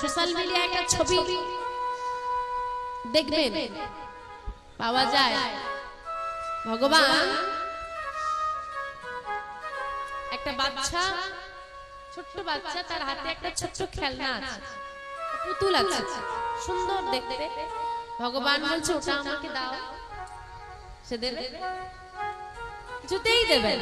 Social মিডিয়ায় একটা ছবি দেখবেন, পাওয়া যায়। ভগবান একটা বাচ্চা, ছোট্ট বাচ্চা, তার হাতে একটা ছোট্ট খেলনা আছে। পুতুল আছে। সুন্দর দেখতে। ভগবান বলছে, ওটা আমাকে দাও। সে দেবে কিছুতেই দেবে।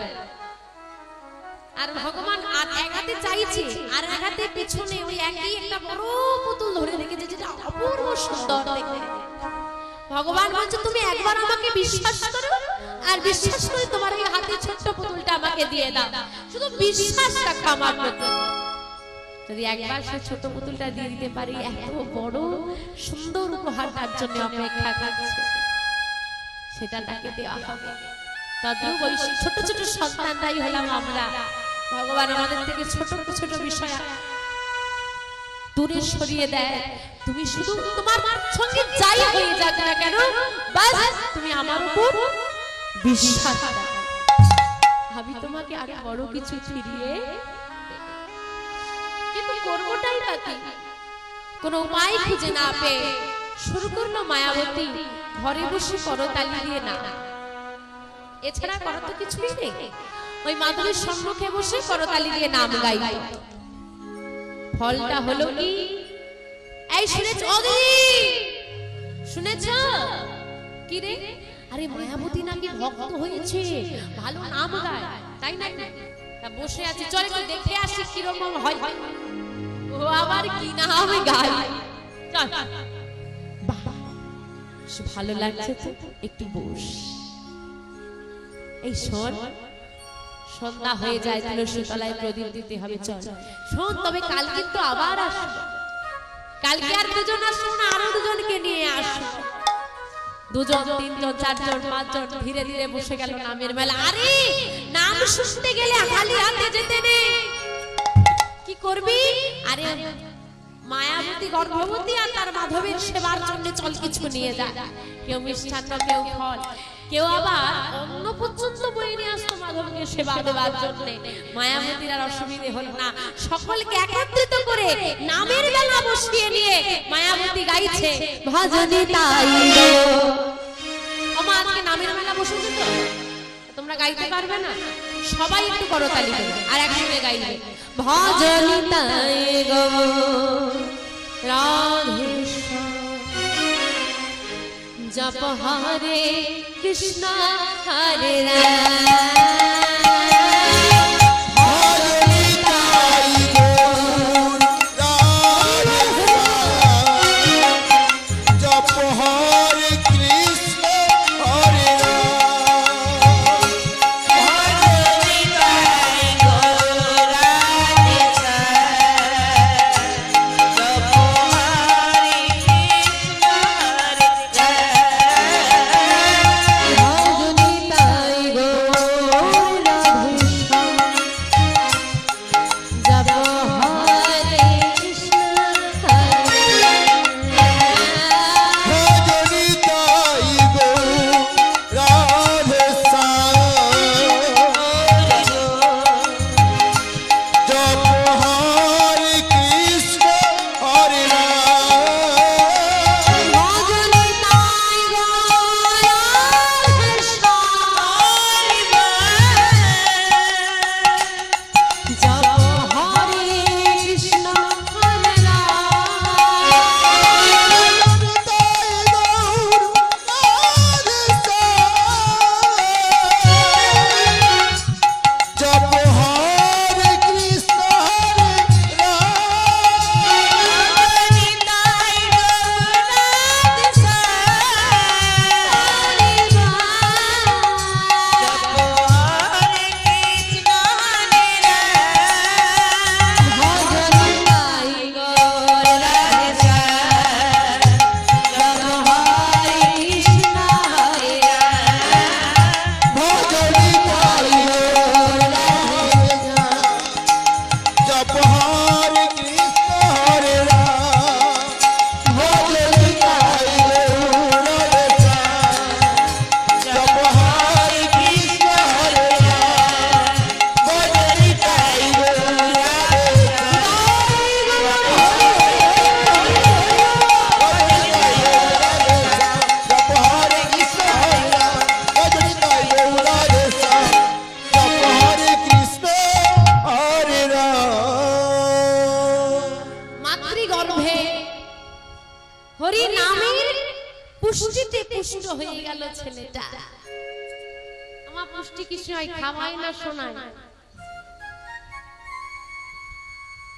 আর ভগবান আর এক হাতে চাইছে, আর এক হাতে পেছনে ওই একই একটা বড় পুতুল ধরে যেটা অপূর্ব সুন্দর দেখতে। ভগবান বলছে, তুমি একবার আমাকে বিশ্বাস করো, আর বিশ্বাস করে তোমার এই হাতে ছোট্ট পুতুলটা আমাকে দিয়ে দাও। শুধু বিশ্বাস রাখো আমার প্রতি। যদি একবার সে ছোট পুতুলটা দিয়ে দিতে পারি, এত বড় সুন্দর উপহার তার জন্য অপেক্ষা করছে। সেটা তাকে দেওয়া হবে। তদ্রুপ ওই ছোট ছোট সন্তানটাই হলাম আমরা। ভগবান আমাদের থেকে ছোট ছোট বিষয় দূরে সরিয়ে দেয়। তুমি শুধু তোমার সঙ্গে যাই হয়ে যাক না কেন, বাস তুমি আমার উপর বিশ্বাস। আমি তোমাকে আরও বড় কিছু ফিরিয়ে কিন্তু কর্মটাই বাকি কোন উপায় খুঁজে না পেয়ে শুরু করল মায়াবতী, ঘরে বসে করতালি দিয়ে না। এছাড়া করার তো কিছুই নেই। ওই মাধুরীর সম্মুখে বসে করতালি দিয়ে নাম গাই ফলটা হলো কি? এই শুনেছ ও দিদি শুনেছ? কি রে? আরে মায়াবতী নাকি ভক্ত হয়েছে? ভালো নাম গায় তাই না তা বসে আছে চল একটু দেখে আসি কীরকম হয়। ও আবার কি নাম গায়? চল। ভালো লাগছে তো একটু বস। এই শোন সন্ধ্যা হয়ে যায় তুলসী তলায় প্রদীপ দিতে হবে, চল। শোন, তবে কাল কিন্তু আবার আসব। কালকে আর দুজন আসব না, আরও দুজনকে নিয়ে আসব। দুজন, তিনজন, চারজন, পাঁচজন ধীরে ধীরে বসে গেল নামের মেলা। আরে, নাম শুনতে গেলে খালি হাতে যেতে নেই কি করবি? আরে, মায়াবতী, গর্ভবতী আর তার মাধবের সেবার জন্য চল কিছু নিয়ে যা। কেউ মিষ্টান্ন, কেউ ফল। কেউ আবার অন্য পর্যন্ত বয়ে নিয়ে আসতো মাধবকে সেবা দেওয়ার জন্য। মায়াবতীর আর অসুবিধে হল না। সকলকে একত্রিত করে নামের বেলা বসিয়ে নিয়ে মায়াবতী গাইছে, ভজনী তাই আমার নামের মেলা বসেছে তো? তোমরা গাইতে পারবে না? সবাই একটু করো তালি আর একসঙ্গে গাইবে। ভজনী তাই গো রাধেশ্বর জপ হরে কৃষ্ণ হরে রাম আমার পুষ্টি কিছু হয়, খাওয়াই না শোনায়।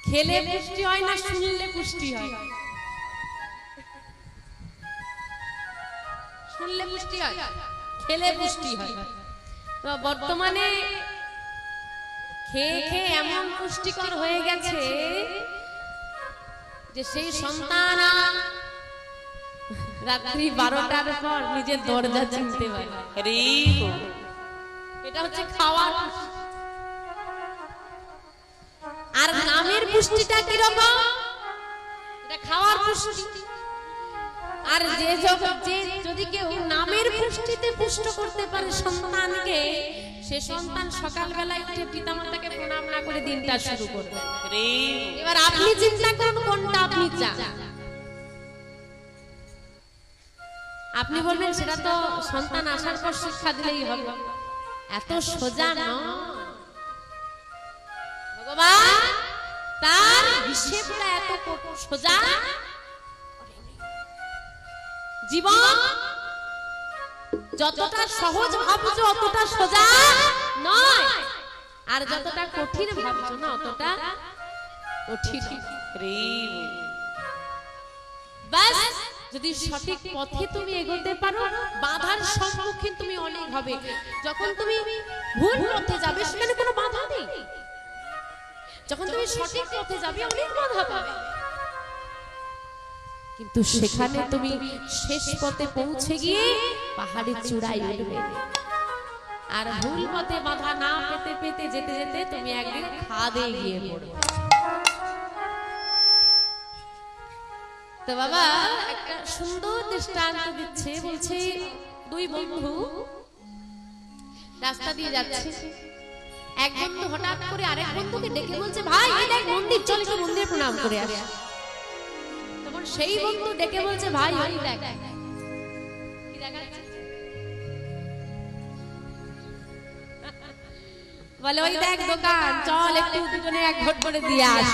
খেলে পুষ্টি হয় না শুনলে পুষ্টি হয়। শুনলে পুষ্টি হয়, খেলে পুষ্টি হয়। তো বর্তমানে খেয়ে খেয়ে এমন পুষ্টিকর হয়ে গেছে যে সেই সন্তান রাত্রি বারোটার পর নিজের দরজা চিনতে পারে। এটা হচ্ছে খাওয়ার আর নামের পুষ্টিটা কীরকম? এটা খাওয়ার পুষ্টি। আর যে যে যদি কেউ নামের পুষ্টিতে পুষ্ট করতে পারে সন্তানকে, সে সন্তান উঠে পিতামাতাকে প্রণাম না করে দিনটা শুরু করবে। এবার আপনি চিন্তা করুন, কোনটা আপনি চান? আপনি বলবেন, সেটা তো সন্তান আসার পর শিক্ষা দিলেই হবে। এত সোজা নয় ভগবান তার হিসেবটা এত সোজা জীবন যতটা সহজ ভাবছ অতটা সোজা নয়। আর যতটা কঠিন ভাবছ না অতটা কঠিন। বাস। যদি সঠিক পথে তুমি এগোতে পারো বাধার সম্মুখীন তুমি অনেক হবে। যখন তুমি ভুল পথে যাবে সেখানে কোনো বাধা নেই। যখন তুমি সঠিক পথে যাবে অনেক বাধা পাবে। কিন্তু সেখানে তুমি শেষ পথে পৌঁছে গিয়ে পাহাড়ের চূড়ায় উঠবে আর ভুল পথে বাধা না পেতে পেতে যেতে যেতে তুমি একদিন খাদে গিয়ে পড়বে। তো বাবা, একটা সুন্দর দৃষ্টান্ত দিচ্ছে, বলছে, দুই বন্ধু রাস্তা দিয়ে যাচ্ছে। এক বন্ধু হঠাৎ করে আরেক বন্ধুকে ডেকে বলছে, ভাই, এই দেখ মন্দির, চল একটু মন্দিরে প্রণাম করে আস। তখন সেই বন্ধু ডেকে বলছে, ভাই, ওই দেখ? বলে, ওই দেখ দোকান, চল একটু দুজনে এক ভোট করে দিয়ে আস।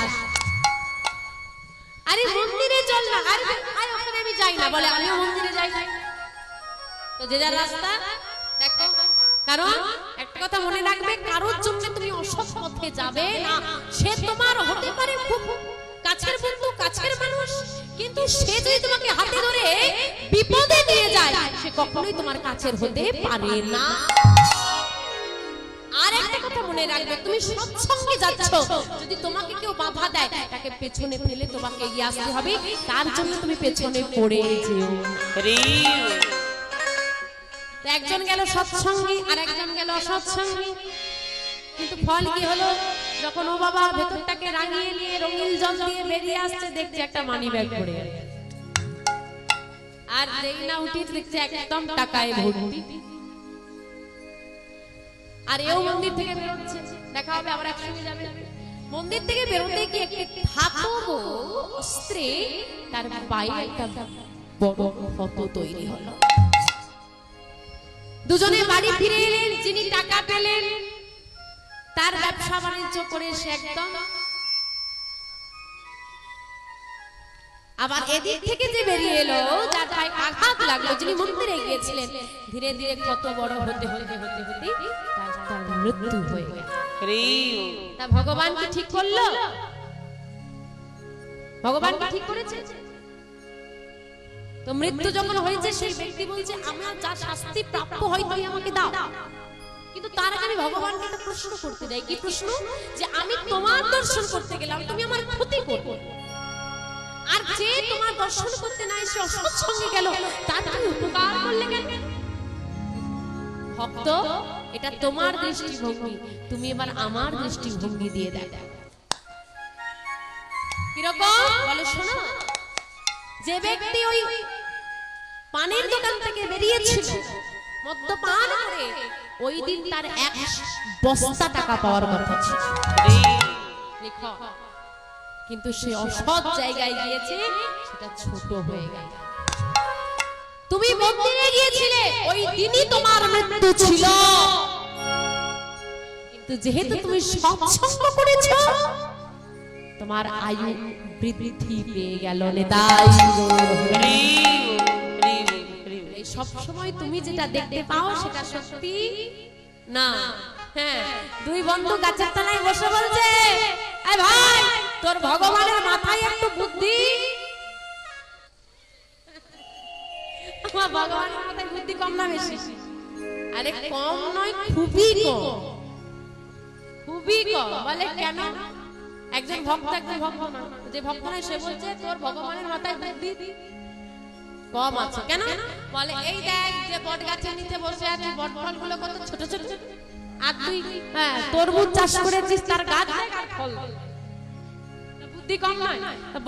চল না। আরে আয় ওখানে আমি যাই না, বলে, আমিও মন্দিরে যাই তো যে যার রাস্তা, দেখো। কারণ, একটা কথা মনে রাখবে, কারোর জন্য তুমি অসৎ পথে যাবে না। সে তোমার হতে পারে খুব কাছের বন্ধু, কাছের মানুষ, কিন্তু সে যদি তোমাকে হাতে ধরে বিপদে নিয়ে যায়, সে কখনোই তোমার কাছের হতে পারে না। কথা মনে রাখবে। তুমি সৎসঙ্গে যাচ্ছ। যদি তোমাকে কেউ বাধা দেয়, তাকে পেছনে ফেলে তোমাকে এগিয়ে আসতে হবে। তার জন্য তুমি পেছনে পড়ে যেও। একজন গেল সৎসঙ্গী, আর একজন গেল অসৎসঙ্গী। কিন্তু ফল কি হলো? যখন ও বাবা ভেতরটাকে রাঙিয়ে নিয়ে রঙিন জল দিয়ে বেরিয়ে আসছে, দেখছে একটা মানি ব্যাগ পড়ে আর যেই না উঠি দেখছে একদম টাকায় ভর্তি। আর এও মন্দির থেকে বেরোচ্ছে। দেখা হবে আবার একসঙ্গে যাবে। মন্দির থেকে বেরোতে গিয়ে একটি ধাতব অস্ত্রে তার পায়ে একটা বড় ক্ষত তৈরি হলো। দুজনে বাড়ি ফিরে এলেন, যিনি টাকা পেলেন, তার ব্যবসা বাণিজ্য করে সে একদম। আবার এদিক থেকে যে বেরিয়ে এলো, যার পায়ে আঘাত লাগল, যিনি মন্দিরে গিয়েছিলেন, ধীরে ধীরে কত বড় হতে হতে হতে হতে তার মৃত্যু হয়ে গেল। তা ভগবান কি ঠিক করল? ভগবান কি ঠিক করেছে? তো মৃত্যু যখন হয়েছে সেই ব্যক্তি বলছে আমার যা শাস্তি প্রাপ্য হয় তুমি আমাকে দাও। কিন্তু তার আগে আমি ভগবানকে একটা প্রশ্ন করতে যাই। কি প্রশ্ন? যে আমি তোমার দর্শন করতে গেলাম তুমি আমার ক্ষতি করবে আর যে তোমার দর্শন করতে না এসে অসৎ সঙ্গে গেল তার তুমি উপকার করলে কেন? ভক্ত, এটা তোমার দৃষ্টিভঙ্গি। তুমি এবার আমার দৃষ্টিভঙ্গি দিয়ে দেখো। পানের দোকান থেকে ওই দিন তার এক বস্তা টাকা কিন্তু সে অসৎ জায়গায় গিয়েছে, সেটা ছোট হয়ে গেল। তুমি মন্দিরে গিয়েছিলে ওই দিনই তোমার মৃত্যু ছিল। কিন্তু যেহেতু তুমি সৎসঙ্গ করেছ তোমার আয়ু বৃদ্ধি পেয়ে গেল নেতাই। সব সময় তুমি যেটা দেখতে পাও সেটা সত্যি? না। হ্যাঁ। দুই বন্ধু গাছের তলায় বসে বলছে ভাই তোর ভগবানের মাথায় একটু বুদ্ধি? ভগবানের মাথায় বুদ্ধি কম না বেশি? আরে কম নয় খুবই কম। খুবই কম। বলে কেন? একজন ভক্ত একজন ভক্ত। না যে ভক্ত নয় সে বলছে তোর ভগবানের মাথায় বুদ্ধি কম আছে। কেন? বলে এই দেখ যে বট গাছের নিচে বসে আছে বট ফলগুলো কত ছোট ছোট। আর তুই হ্যাঁ তরমুজ চাষ করেছিস তার গাছ আর ফল। বুদ্ধি কম নয়।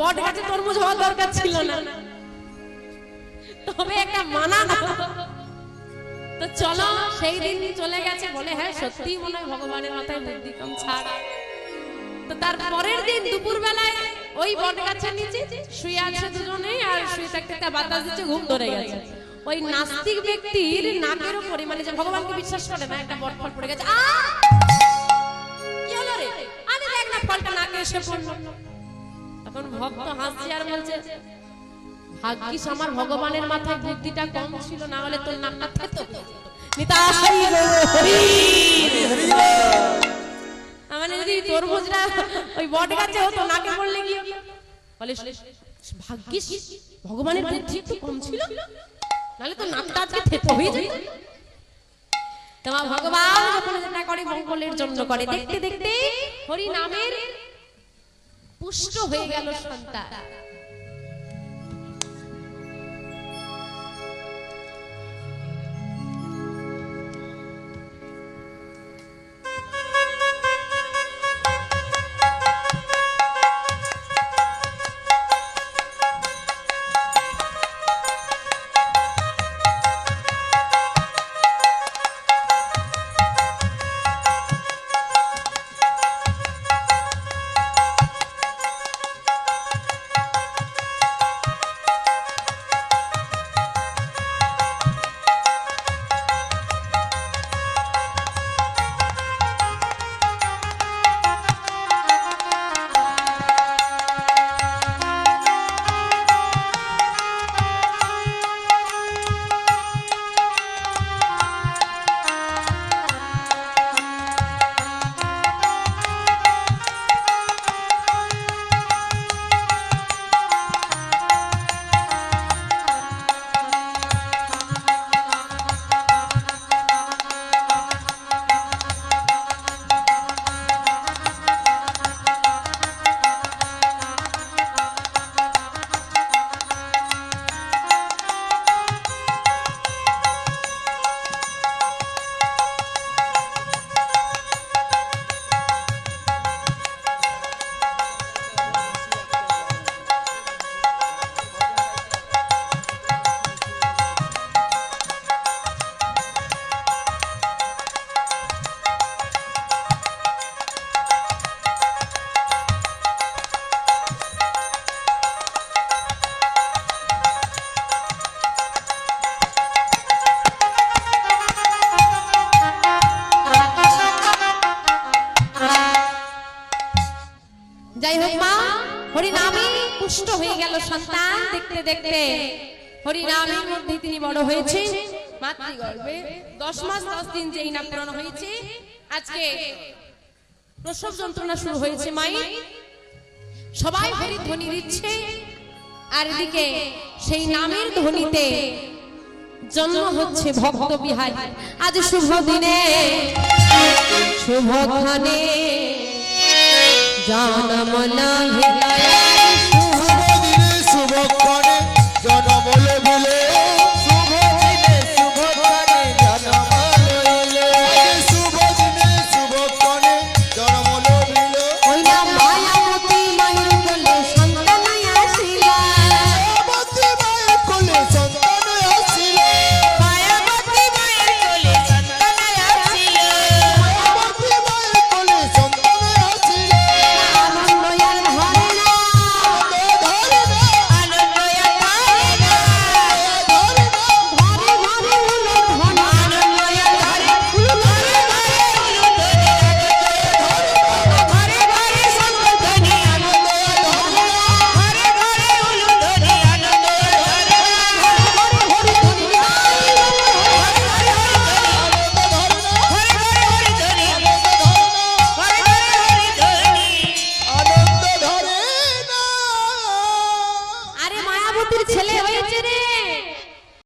বট গাছে তরমুজ হওয়ার দরকার ছিল না। তবে একটা মানা। তো চলো, সেই দিন চলে গেছে বলে হ্যাঁ সত্যি মনে হয় ভগবানের মাথায় বুদ্ধি কম ছাড় তো তার পরের দিন দুপুর বেলায় ওই বট গাছের নিচে শুয়ে আছে দুজনে আর শুয়ে থাকতে একটা বাতাস দিচ্ছে, ঘুম ধরে গেছে। ওই নাস্তিক ব্যক্তির নাকের উপরে মানে যে ভগবানকে বিশ্বাস করে না, একটা বট ফল পড়ে গেছে। আ! কি হলো রে? ফলটা নাকে এসে পড়ল। তখন ভক্ত হাসছে আর বলছে ভাগ্যিস আমার ভগবানের মাথায় বুদ্ধিটা কম ছিল? না হলে তোর নামটা থেতো। তার মানে যদি তরমুজটা ওই বট গাছে হতো নাকে পড়লে কি? বলে ভাগ্যিস ভগবানের বুদ্ধি একটু কম ছিল। নাহলে তো নাকটা আজকে থেতো হয়ে যেত। তোমার ভগবান যখন যেটা করে মঙ্গলের জন্য করে। দেখতে দেখতে হরি নামের পুষ্ট হয়ে গেল সন্তান। দেখতে। দেখতে হরিনামের মধ্যে তিনি বড় হয়েছে মাতৃগর্ভে। দশ মাস, দশ দিন যেই নাম পূরণ হয়েছে। আজকে প্রসব যন্ত্রণা শুরু হয়েছে মাই সবাই হরি ধ্বনি দিচ্ছে। আর এদিকে সেই নামের ধ্বনিতে জন্ম হচ্ছে ভক্ত বিহার। আজ শুভ দিনে, শুভ ক্ষণে জনম হৃদয়।